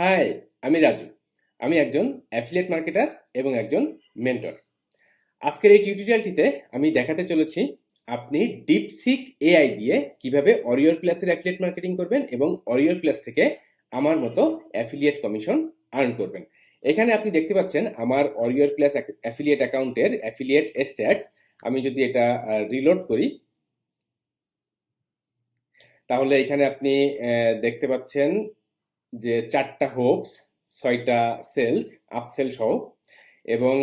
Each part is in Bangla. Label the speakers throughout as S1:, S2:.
S1: হাই আমি রাজু। আমি একজন অ্যাফিলিয়েট মার্কেটার এবং একজন মেন্টর আজকের এই টিউটোরিয়ালটিতে আমি দেখাতে চলেছি আপনি ডিপসিক এআই দিয়ে কীভাবে অরিয়র প্লাসের অ্যাফিলিয়েট মার্কেটিং করবেন এবং অরিয়র প্লাস থেকে আমার মতো অ্যাফিলিয়েট কমিশন আর্ন করবেন। এখানে আপনি দেখতে পাচ্ছেন আমার অরিয়র প্লাস অ্যাফিলিয়েট অ্যাকাউন্টের অ্যাফিলিয়েট স্ট্যাটস আমি যদি এটা রিলোড করি, তাহলে এখানে আপনি দেখতে পাচ্ছেন যে চারটা হোপস ছয়টা সেলস আপসেল সহ, এবং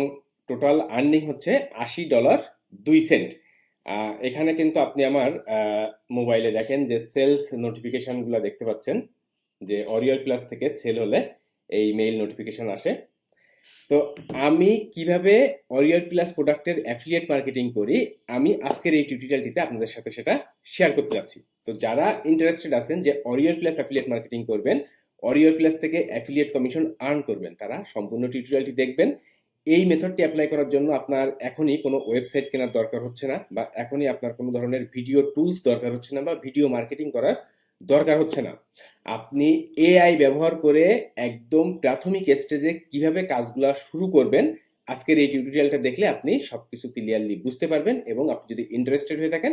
S1: টোটাল আর্নিং হচ্ছে আশি ডলার দুই সেন্ট এখানে কিন্তু আপনি আমার মোবাইলে দেখেন যে সেলস নোটিফিকেশনগুলো দেখতে পাচ্ছেন, যে অরিয়র প্লাস থেকে সেল হলে এই মেইল নোটিফিকেশন আসে। তো আমি কীভাবে অরিয়র প্লাস প্রোডাক্টের অ্যাফিলিয়েট মার্কেটিং করি, আমি আজকের এই টিউটোরিয়ালটিতে আপনাদের সাথে সেটা শেয়ার করতে যাচ্ছি। তো যারা ইন্টারেস্টেড আছেন যে অরিয়র প্লাস অ্যাফিলিয়েট মার্কেটিং করবেন অরিয়র প্লাস থেকে অ্যাফিলিয়েট কমিশন আর্ন করবেন। তারা সম্পূর্ণ টিউটোরিয়ালটি দেখবেন। এই মেথডটি অ্যাপ্লাই করার জন্য আপনার এখনই কোনো ওয়েবসাইট কেনার দরকার হচ্ছে না বা এখনই আপনার কোনো ধরনের ভিডিও টুলস দরকার হচ্ছে না বা ভিডিও মার্কেটিং করার দরকার হচ্ছে না। আপনি এআই ব্যবহার করে একদম প্রাথমিক স্টেজে কীভাবে কাজগুলা শুরু করবেন, আজকের এই টিউটোরিয়ালটা দেখলে আপনি সব কিছু ক্লিয়ারলি বুঝতে পারবেন এবং আপনি যদি ইন্টারেস্টেড হয়ে থাকেন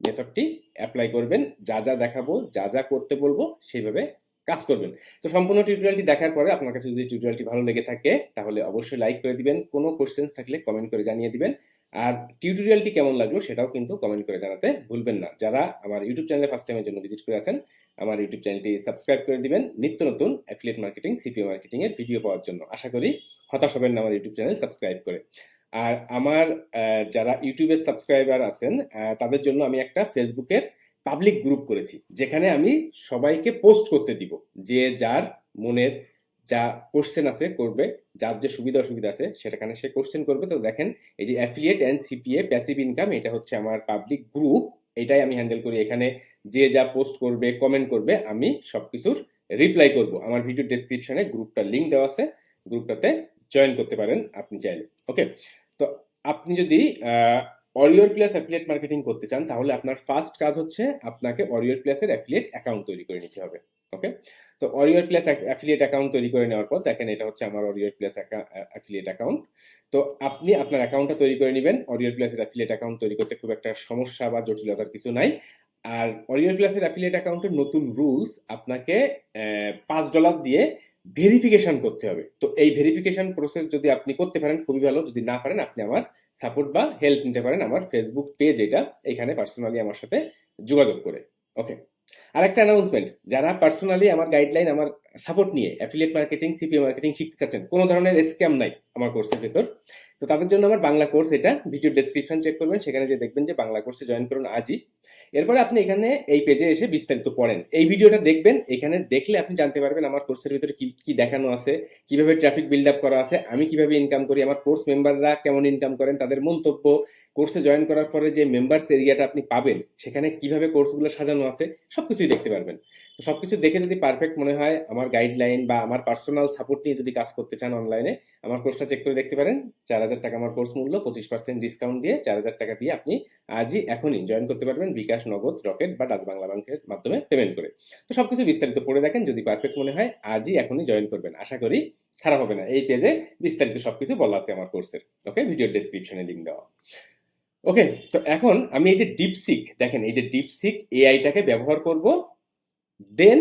S1: মেথডটি অ্যাপ্লাই করবেন। যা যা দেখাবো, যা যা করতে বলব, সেইভাবে কাজ করবেন। তো সম্পূর্ণ টিউটোরিয়ালটি দেখার পরে আপনার কাছে যদি টিউটোরিয়ালটি ভালো লেগে থাকে, তাহলে অবশ্যই লাইক করে দিবেন। কোনো কোশ্চেন্স থাকলে কমেন্ট করে জানিয়ে দিবেন। আর টিউটোরিয়ালটি কেমন লাগল সেটাও কিন্তু কমেন্ট করে জানাতে ভুলবেন না। যারা আমার ইউটিউব চ্যানেলে ফার্স্ট টাইমের জন্য ভিজিট করে আছেন, আমার ইউটিউব চ্যানেলটি সাবস্ক্রাইব করে দিবেন। নিত্য নতুন অ্যাফিলিয়েট মার্কেটিং সিপিও মার্কেটিং এর ভিডিও পাওয়ার জন্য। আশা করি হতাশ হবেন না আমার ইউটিউব চ্যানেল সাবস্ক্রাইব করে। আর আমার যারা ইউটিউবের সাবস্ক্রাইবার আছেন তাদের জন্য আমি একটা ফেসবুকের পাবলিক গ্রুপ করেছি, যেখানে আমি সবাইকে পোস্ট করতে দিব, যে যার মনের যা কোশ্চেন আছে করবে, যার যে সুবিধা অসুবিধা আছে সেটাখানে সে কোশ্চেন করবে। তো দেখেন, এই যে affiliate and CPA passive income এটা হচ্ছে আমার পাবলিক গ্রুপ এটাই আমি হ্যান্ডেল করি। এখানে যে যা পোস্ট করবে কমেন্ট করবে, আমি সব কিছুর রিপ্লাই করব। আমার ভিডিও ডেসক্রিপশনে গ্রুপটার লিংক দেওয়া আছে, গ্রুপটাতে জয়েন করতে পারেন আপনি চাইলে। ওকে তো আপনি যদি অরিওর প্লাস অ্যাফিলিয়েট মার্কেটিং করতে চান, তাহলে আপনার ফার্স্ট কাজ হচ্ছে আপনাকে অরিওর প্লাসের অ্যাফিলিয়েট অ্যাকাউন্ট তৈরি করে নিতে হবে ওকে তো অরিওর প্লাস অ্যাফিলিয়েট অ্যাকাউন্ট তৈরি করে নেওয়ার পর দেখেন এটা হচ্ছে আমার অরিওর প্লাস অ্যাফিলিয়েট অ্যাকাউন্ট তো আপনি আপনার অ্যাকাউন্টটা তৈরি করে নেবেন অরিওর প্লাসের অ্যাফিলিয়েট অ্যাকাউন্ট তৈরি করতে খুব একটা সমস্যা বা জটিলতার কিছু নাই। আর অরিওর প্লাসের অ্যাফিলিয়েট অ্যাকাউন্টের নতুন রুলস আপনাকে পাঁচ ডলার দিয়ে ভেরিফিকেশন করতে হবে। তো এই ভেরিফিকেশন প্রসেস যদি আপনি করতে পারেন, খুবই ভালো। যদি না পারেন, আপনি আমার সাপোর্ট বা হেল্প নিতে পারেন আমার ফেসবুক পেজ এটা। এখানে পার্সোনালি আমার সাথে যোগাযোগ করে। ওকে আর একটা অ্যানাউন্সমেন্ট যারা পার্সোনালি আমার গাইডলাইন আমার সাপোর্ট নিয়ে অ্যাফিলিয়েট মার্কেটিং সিপিএ মার্কেটিং শিখতে চাচ্ছেন। কোনো ধরনের স্ক্যাম নাই আমার কোর্সের ভেতর। তো তাদের জন্য আমার বাংলা কোর্স এটা। ভিডিও ডেসক্রিপশন চেক করবেন, সেখানে যে দেখবেন যে বাংলা কোর্সে জয়েন করুন আজই। এরপরে আপনি এখানে এই পেজে এসে বিস্তারিত পড়েন। এই ভিডিওটা দেখবেন, এখানে দেখলে আপনি জানতে পারবেন আমার কোর্সের ভিতরে কি কি দেখানো আছে, কীভাবে ট্রাফিক বিল্ড আপ করা আছে, আমি কীভাবে ইনকাম করি, আমার কোর্স মেম্বাররা কেমন ইনকাম করেন, তাদের মন্তব্য। কোর্সে জয়েন করার পরে যে মেম্বার্স এরিয়াটা আপনি পাবেন, সেখানে কীভাবে কোর্সগুলো সাজানো আছে, সবকিছুই দেখতে পারবেন। তো সবকিছু দেখে যদি পারফেক্ট মনে হয়, আমার গাইডলাইন বা আমার পার্সোনাল সাপোর্ট নিয়ে যদি কাজ করতে চান অনলাইনে আমার কোর্সটা চেক করে দেখতে পারেন। চার হাজার টাকা আমার কোর্স মূল্য, পঁচিশ পার্সেন্ট ডিসকাউন্ট দিয়ে চার হাজার টাকা দিয়ে আপনি আজই এখনই জয়েন করতে পারবেন বিকাশ নগদ রকেট বা ডাচ বাংলা ব্যাংকের মাধ্যমে পেমেন্ট করে। তো সবকিছু বিস্তারিত পড়ে দেখেন, যদি পারফেক্ট মনে হয় আজই এখনই জয়েন করবেন। আশা করি খারাপ হবে না। এই পেজে বিস্তারিত সবকিছু বলা আছে আমার কোর্সের ওকে ভিডিও ডেসক্রিপশনে লিঙ্ক দেওয়া। ওকে তো এখন আমি এই যে ডিপসিক দেখেন এই যে ডিপসিক এআইটাকে ব্যবহার করব দেন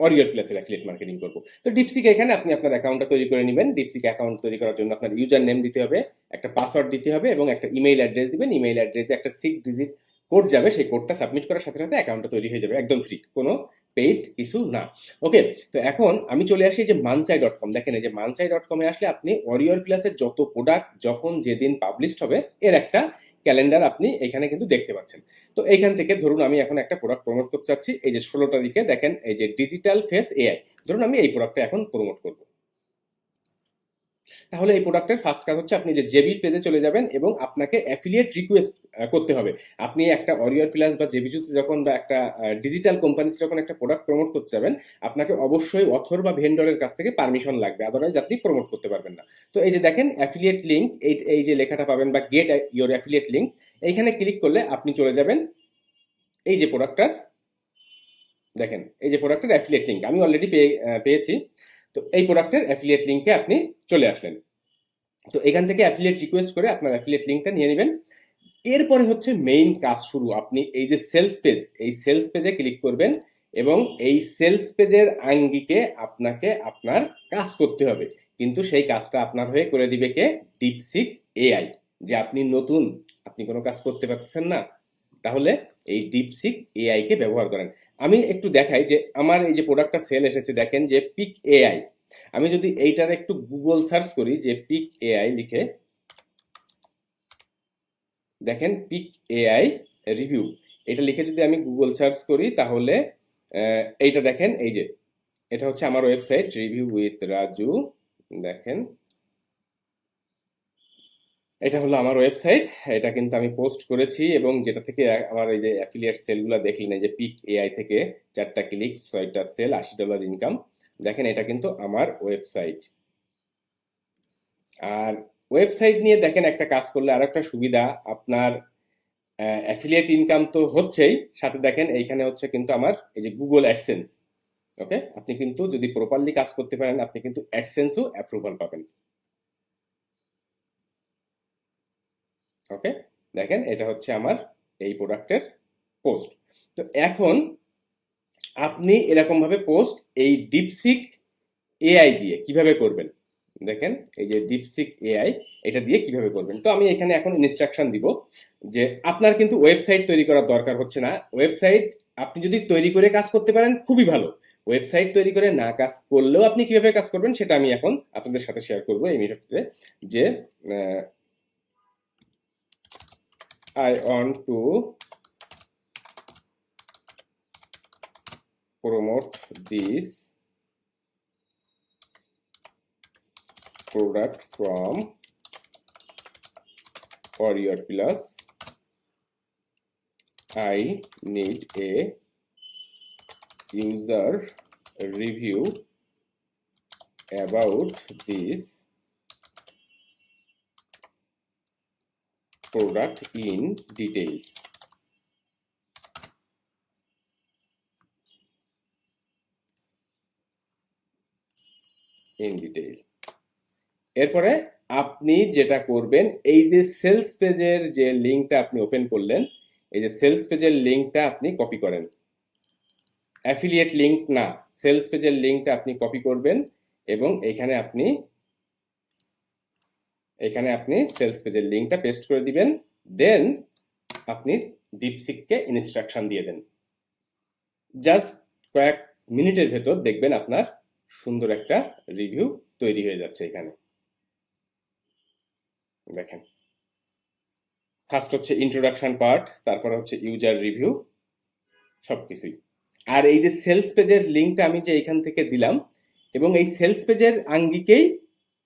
S1: অরিয়র প্লেসের অ্যাফিলিয়েট মার্কেটিং করব। তো ডিপসিক এখানে আপনি আপনার অ্যাকাউন্টটা তৈরি করে নেবেন। ডিপসিক অ্যাকাউন্ট তৈরি করার জন্য আপনার ইউজার নেম দিতে হবে, একটা পাসওয়ার্ড দিতে হবে এবং একটা ইমেইল অ্যাড্রেস দিবেন। ইমেইল অ্যাড্রেসে একটা সিক্স ডিজিট কোড যাবে, সেই কোডটা সাবমিট করার সাথে সাথে অ্যাকাউন্টটা তৈরি হয়ে যাবে, একদম ফ্রি কোনো পেইড কিছু না। ওকে তো এখন আমি চলে আসি যে মানসাই ডট কম দেখেন যে মানসাই ডট কমে আসলে আপনি অরিয়র প্লাসের যত প্রোডাক্ট যখন যেদিন পাবলিশড হবে, এর একটা ক্যালেন্ডার আপনি এখানে কিন্তু দেখতে পাচ্ছেন। তো এইখান থেকে ধরুন আমি এখন একটা প্রোডাক্ট প্রমোট করতে চাচ্ছি, এই যে ষোলো তারিখে দেখেন, এই যে ডিজিটাল ফেস এআই ধরুন আমি এই প্রোডাক্টটা এখন প্রমোট করব। তাহলে এই প্রোডাক্টের ফার্স্ট কাজ হচ্ছে আপনি যে জেবি পেজে চলে যাবেন এবং আপনাকে অ্যাফিলিয়েট রিকোয়েস্ট করতে হবে। আপনি একটা অরিয়র প্লাস বা জেবিজুতে যখন বা একটা ডিজিটাল কোম্পানিতে যখন একটা প্রোডাক্ট প্রমোট করতে যাবেন, আপনাকে অবশ্যই অথর বা ভেন্ডরের কাছ থেকে পারমিশন লাগবে। আদারওয়াইজ আপনি প্রমোট করতে পারবেন না। তো এই যে দেখেন অ্যাফিলিয়েট লিঙ্ক এই এই যে লেখাটা পাবেন বা গেট ইওর অ্যাফিলিয়েট লিঙ্ক এইখানে ক্লিক করলে আপনি চলে যাবেন। এই যে প্রোডাক্টটার দেখেন, এই যে প্রোডাক্টের অ্যাফিলিয়েট লিঙ্ক আমি অলরেডি পেয়ে পেয়েছি। তো এই প্রোডাক্টের অ্যাফিলিয়েট লিঙ্কে আপনি চলে আসলেন। তো এখান থেকে অ্যাফিলিয়েট রিকোয়েস্ট করে আপনার অ্যাফিলিয়েট লিঙ্কটা নিয়ে নেবেন। এরপরে হচ্ছে মেইন কাজ শুরু। আপনি এই যে সেলস পেজ এই সেলস পেজে ক্লিক করবেন এবং এই সেলস পেজের আঙ্গিকে আপনাকে আপনার কাজ করতে হবে। কিন্তু সেই কাজটা আপনার হয়ে করে দিবে কে? ডিপসিক এআই যে আপনি নতুন, আপনি কোনো কাজ করতে পারতেছেন না তাহলে এই ডিপসিক এআই কে ব্যবহার করেন। আমি একটু দেখাই যে আমার এই যে প্রোডাক্টটা সেল এসেছে, দেখেন যে পিক এআই আমি যদি এইটার একটু গুগল সার্চ করি যে পিক এআই লিখে, দেখেন পিক এআই রিভিউ এটা লিখে যদি আমি গুগল সার্চ করি, তাহলে এইটা দেখেন, এই যে, এটা হচ্ছে আমার ওয়েবসাইট রিভিউ উইথ রাজু দেখেন এটা হলো আমার ওয়েবসাইট এটা কিন্তু আমি পোস্ট করেছি এবং যেটা থেকে আমার এই যে অ্যাফিলিয়েট সেলগুলো দেখলেন, এই যে পিক এআই থেকে চারটা ক্লিক ছয়টা সেল আশি ডলার ইনকাম দেখেন এটা কিন্তু আমার ওয়েবসাইট আর ওয়েবসাইট নিয়ে দেখেন একটা কাজ করলে আর একটা সুবিধা, আপনার অ্যাফিলিয়েট ইনকাম তো হচ্ছেই, সাথে দেখেন এইখানে হচ্ছে কিন্তু আমার এই যে গুগল অ্যাডসেন্স ওকে আপনি কিন্তু যদি প্রপারলি কাজ করতে পারেন, আপনি কিন্তু অ্যাডসেন্সও অ্যাপ্রুভাল পাবেন। ওকে? দেখেন, এটা হচ্ছে আমার এই প্রোডাক্টের পোস্ট তো এখন আপনি এরকম ভাবে পোস্ট এই ডিপসিক এআই দিয়ে কীভাবে করবেন? দেখেন, এই যে ডিপসিক এআই এটা দিয়ে কীভাবে করবেন? তো আমি এখানে এখন ইনস্ট্রাকশন দিব যে আপনার কিন্তু ওয়েবসাইট তৈরি করার দরকার হচ্ছে না। ওয়েবসাইট আপনি যদি তৈরি করে কাজ করতে পারেন, খুবই ভালো। ওয়েবসাইট তৈরি করে না কাজ করলেও আপনি কীভাবে কাজ করবেন, সেটা আমি এখন আপনাদের সাথে শেয়ার করব এই মিনিটে যে I want to promote this product from Warrior Plus. I need a user review about this product in details. In detail এরপরে আপনি যেটা করবেন, এই যে সেলস পেজের যে লিঙ্কটা আপনি ওপেন করলেন, এই যে সেলস পেজের লিঙ্কটা আপনি কপি করেন অ্যাফিলিয়েট লিঙ্ক না সেলস পেজের লিঙ্কটা আপনি কপি করবেন এবং এখানে আপনি এখানে আপনি সেলস পেজের লিঙ্কটা পেস্ট করে দিবেন দেন আপনি ডিপসিককে ইনস্ট্রাকশন দিয়ে দেন। জাস্ট কয়েক মিনিটের ভেতর দেখবেন আপনার সুন্দর একটা রিভিউ তৈরি হয়ে যাচ্ছে এখানে। দেখেন। ফার্স্ট হচ্ছে ইন্ট্রোডাকশন পার্ট তারপর হচ্ছে ইউজার রিভিউ সব কিছুই আর এই যে সেলস পেজের লিঙ্কটা আমি যে এখান থেকে দিলাম, এবং এই সেলস পেজের আঙ্গিকেই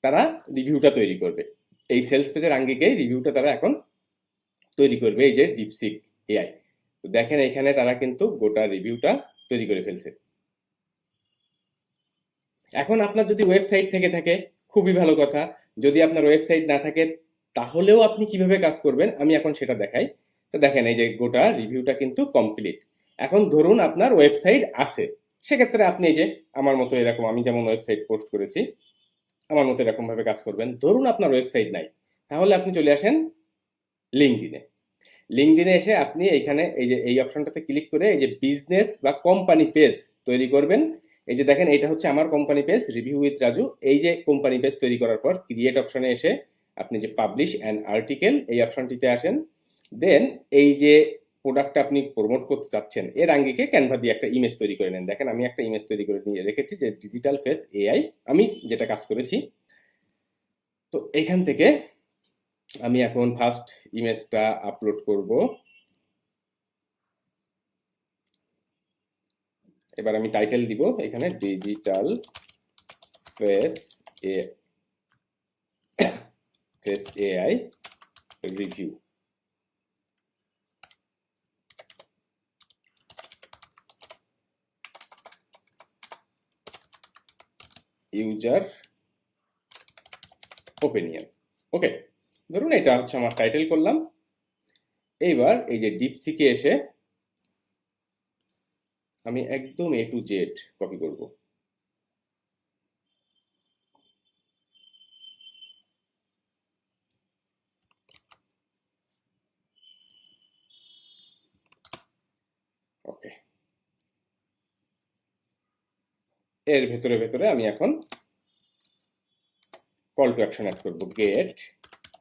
S1: তারা রিভিউটা তৈরি করবে। এই সেলস পেজের আঙ্গিকেই রিভিউটা তারা এখন তৈরি করবে, এই যে ডিপসিক এআই তো দেখেন এখানে তারা কিন্তু গোটা রিভিউটা তৈরি করে ফেলছে। এখন আপনার যদি ওয়েবসাইট থেকে থাকে, খুবই ভালো কথা। যদি আপনার ওয়েবসাইট না থাকে, তাহলেও আপনি কীভাবে কাজ করবেন, আমি এখন সেটা দেখাই। তো দেখেন এই যে গোটা রিভিউটা কিন্তু কমপ্লিট এখন ধরুন আপনার ওয়েবসাইট আছে। সেক্ষেত্রে আপনি এই যে, আমার মতো এরকম আমি যেমন ওয়েবসাইট পোস্ট করেছি আমার মতো এরকম ভাবে কাজ করবেন। ধরুন আপনার ওয়েবসাইট নাই, তাহলে আপনি চলে আসেন লিঙ্কডিনে লিঙ্কডিনে এসে আপনি এইখানে এই যে, এই অপশনটাতে ক্লিক করে এই যে বিজনেস বা কোম্পানি পেজ তৈরি করবেন। এই যে দেখেন, এটা হচ্ছে আমার company page review with Raju এই যে কোম্পানি পেজ তৈরি করার পর ক্রিয়েট অপশনে এসে আপনি যে পাবলিশ অ্যান্ড আর্টিকেল এই অপশনটিতে আসেন। দেন এই যে প্রোডাক্টটা আপনি প্রমোট করতে চাচ্ছেন, এর আঙ্গিকে ক্যানভা দিয়ে একটা ইমেজ তৈরি করে নেন। দেখেন, আমি একটা ইমেজ তৈরি করে নিয়ে রেখেছি যে ডিজিটাল ফেস এআই আমি যেটা কাজ করেছি। তো এখান থেকে আমি এখন ফার্স্ট ইমেজটা আপলোড করব। এবার আমি টাইটেল দিব, এখানে digital face a face AI review user opinion okay ধরুন এটা হচ্ছে আমার টাইটেল করলাম। এইবার এই যে ডিপসিকে এসে আমি একদম এ টু জেড কপি করব। এর ভেতরে ভেতরে আমি এখন কল টু অ্যাকশন অ্যাড করব। Get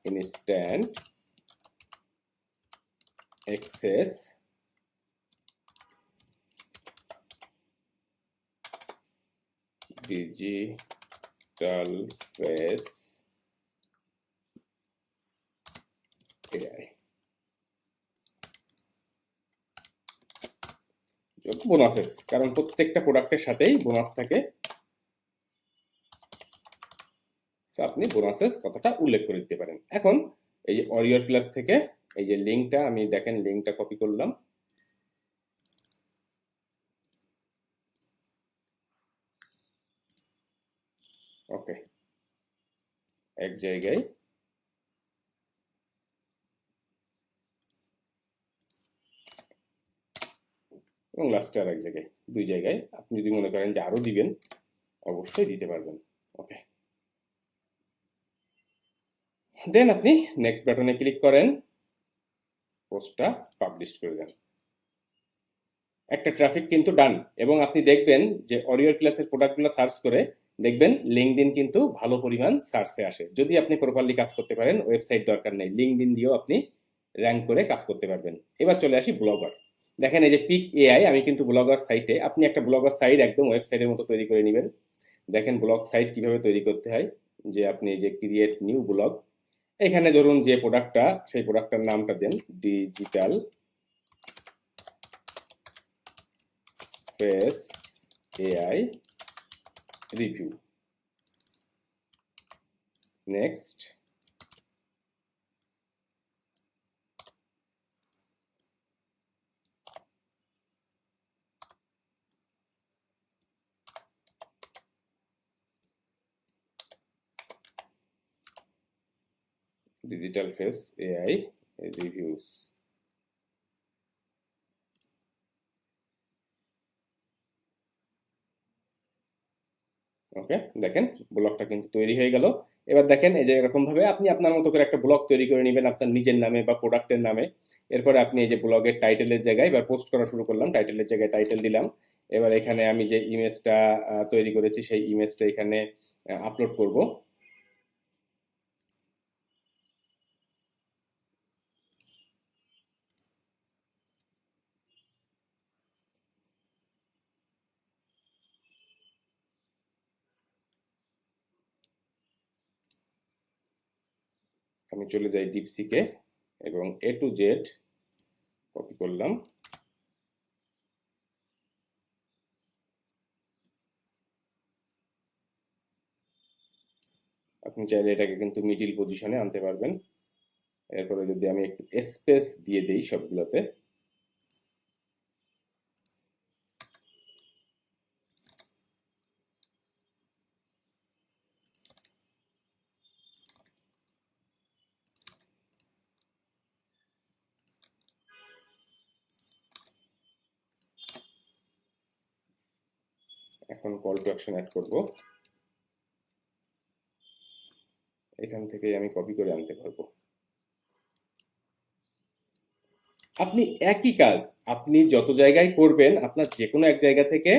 S1: instant access digital face AI bonuses কারণ প্রত্যেকটা প্রোডাক্টের সাথেই বোনাস থাকে। আপনি বোনাসেস কথাটা উল্লেখ করে দিতে পারেন। এখন, এই যে অরিয়র ক্লাস থেকে, এই যে লিঙ্কটা আমি দেখেন লিঙ্কটা কপি করলাম। ওকে এক জায়গায় এবং লাস্টে আর এক জায়গায়, দুই জায়গায় আপনি যদি মনে করেন যে আরও দিবেন, অবশ্যই দিতে পারবেন। ওকে দেন আপনি নেক্সট বাটনে ক্লিক করেন পোস্টটা পাবলিশ করে দেন। একটা ট্রাফিক কিন্তু ডান এবং আপনি দেখবেন যে অরিয়র ক্লাসের প্রোডাক্টগুলো সার্চ করে দেখবেন লিঙ্কডিন কিন্তু ভালো পরিমাণ সার্চে আসে। যদি আপনি প্রপারলি কাজ করতে পারেন ওয়েবসাইট দরকার নেই লিঙ্কডিন দিয়েও আপনি র্যাঙ্ক করে কাজ করতে পারবেন। এবার চলে আসি ব্লগার দেখেন এই যে পিক এআই আমি কিন্তু ব্লগার সাইটে আপনি একটা ব্লগার সাইট একদম ওয়েবসাইটের মতো তৈরি করে নেবেন। দেখেন ব্লগ সাইট কীভাবে তৈরি করতে হয়, যে আপনি যে ক্রিয়েট নিউ ব্লগ এখানে ধরুন যে প্রোডাক্টটা সেই প্রোডাক্টটার নামটা দেন digital face AI review next digital face AI reviews. Okay দেখেন, ব্লগটা কিন্তু তৈরি হয়ে গেল। এবার দেখেন, এই যে এরকম ভাবে আপনি আপনার মতো করে একটা ব্লগ তৈরি করে নেবেন আপনার নিজের নামে বা প্রোডাক্টের নামে। এরপরে আপনি এই যে ব্লগের টাইটেলের জায়গায় এবার পোস্ট করা শুরু করলাম, টাইটেলের জায়গায় টাইটেল দিলাম। এবার এখানে আমি যে ইমেজটা তৈরি করেছি, সেই ইমেজটা এখানে আপলোড করব। আমি চলে যাই ডিপসিকে এবং এ টু জেড কপি করলাম। আপনি চাইলে এটাকে কিন্তু মিডিল পজিশনে আনতে পারবেন। এরপরে যদি আমি একটু স্পেস দিয়ে দিই সবগুলোতে এখন কল টু অ্যাকশন অ্যাড করব। এখান থেকে আমি কপি করে আনতে পারব। আপনি একই কাজ, আপনি যত জায়গায় করবেন, আপনার যে কোনো এক জায়গা থেকে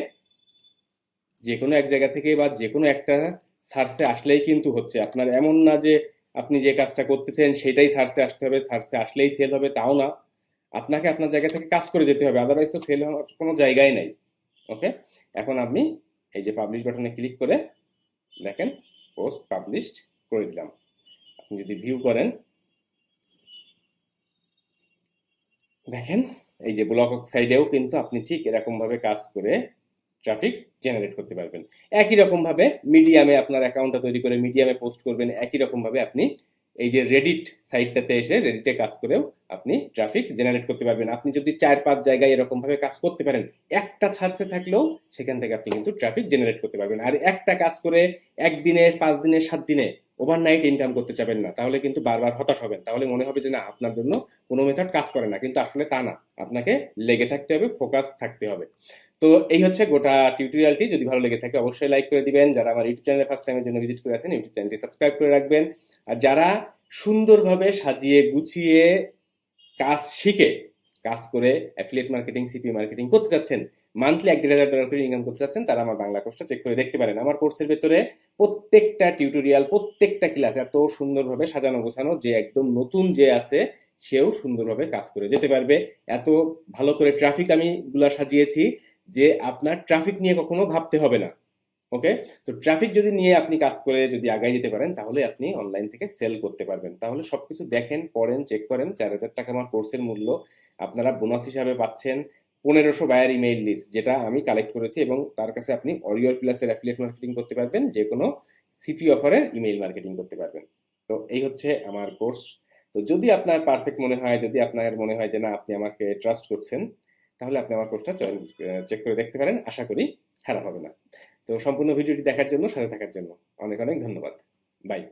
S1: যে কোনো এক জায়গা থেকে বা যে কোনো একটা সার্চে আসলেই কিন্তু হচ্ছে। আপনার এমন না যে আপনি যে কাজটা করতেছেন, সেটাই সার্চে আসতে হবে, সার্চে আসলেই সেল হবে, তাও না। আপনাকে আপনার জায়গা থেকে কাজ করে যেতে হবে আদারওয়াইজ তো সেল হওয়ার কোনো জায়গায় নাই। ওকে এখন আপনি এই যে পাবলিশ বাটনে ক্লিক করে দেখেন পোস্ট পাবলিশড করে দিলাম। আপনি যদি ভিউ করেন, দেখেন এই যে ব্লক সাইডেও কিন্তু আপনি ঠিক এরকম ভাবে কাজ করে ট্রাফিক জেনারেট করতে পারবেন। একই রকম ভাবে মিডিয়ামে আপনার অ্যাকাউন্টটা তৈরি করে মিডিয়ামে পোস্ট করবেন, একই রকম ভাবে আপনি এই যে রেডিট সাইটটাতে এসে রেডিটে কাজ করেও আপনি ট্রাফিক জেনারেট করতে পারবেন। আপনি যদি চার পাঁচ জায়গায় এরকম ভাবে কাজ করতে পারেন, একটা ছাড়ছে থাকলেও সেখান থেকে আপনি কিন্তু ট্রাফিক জেনারেট করতে পারবেন। আর একটা কাজ করে একদিনে পাঁচ দিনে, সাত দিনে ওভারনাইট ইনকাম করতে চাবেন না, তাহলে কিন্তু বারবার হতাশ হবেন। তাহলে মনে হবে যে না, আপনার জন্য কোনো মেথড কাজ করে না। কিন্তু আসলে তা না। আপনাকে লেগে থাকতে হবে ফোকাস থাকতে হবে। তো এই হচ্ছে গোটা টিউটোরিয়ালটি যদি ভালো লেগে থাকে, অবশ্যই লাইক করে দিবেন। যারা আমার ইউটিউব চ্যানেলে ফার্স্ট টাইমের জন্য ভিজিট করে আছেন, ইউটিউব চ্যানেলটি সাবস্ক্রাইব করে রাখবেন। আর যারা সুন্দরভাবে সাজিয়ে গুছিয়ে কাজ শিখে, কাজ করে অ্যাফিলিয়েট মার্কেটিং সিপি মার্কেটিং করতে চাচ্ছেন মান্থলি এক দেড় হাজার ডলার করে ইনকাম করতে চাচ্ছেন, তারা আমার বাংলা কোর্সটা চেক করে দেখতে পারেন। আমার কোর্সের ভেতরে প্রত্যেকটা টিউটোরিয়াল প্রত্যেকটা ক্লাস এত সুন্দরভাবে সাজানো গোছানো, যে একদম নতুন যে আছে, সেও সুন্দরভাবে কাজ করে যেতে পারবে। এত ভালো করে ট্রাফিক আমি গুলা সাজিয়েছি যে আপনার ট্রাফিক নিয়ে কখনো ভাবতে হবে না ওকে তো ট্রাফিক যদি নিয়ে আপনি কাজ করে যদি আগায় যেতে পারেন, তাহলে আপনি অনলাইন থেকে সেল করতে পারবেন। তাহলে সবকিছু দেখেন, পড়েন চেক করেন, চার হাজার টাকা আমার কোর্সের মূল্য, আপনারা বোনাস হিসাবে পাচ্ছেন পনেরোশো বায়ার ইমেইল লিস্ট যেটা আমি কালেক্ট করেছি এবং তার কাছে আপনি অরিওর প্লাসের অ্যাফিলিয়েট মার্কেটিং করতে পারবেন যে কোনো সিপি অফারের ইমেইল মার্কেটিং করতে পারবেন। তো এই হচ্ছে আমার কোর্স তো যদি আপনার পারফেক্ট মনে হয়, যদি আপনার মনে হয় যে না, আপনি আমাকে ট্রাস্ট করছেন তাহলে আপনি আমার কোর্সটা চেক করে দেখতে পারেন। আশা করি খারাপ হবে না। তো সম্পূর্ণ ভিডিওটি দেখার জন্য, সাথে থাকার জন্য অনেক অনেক ধন্যবাদ। বাই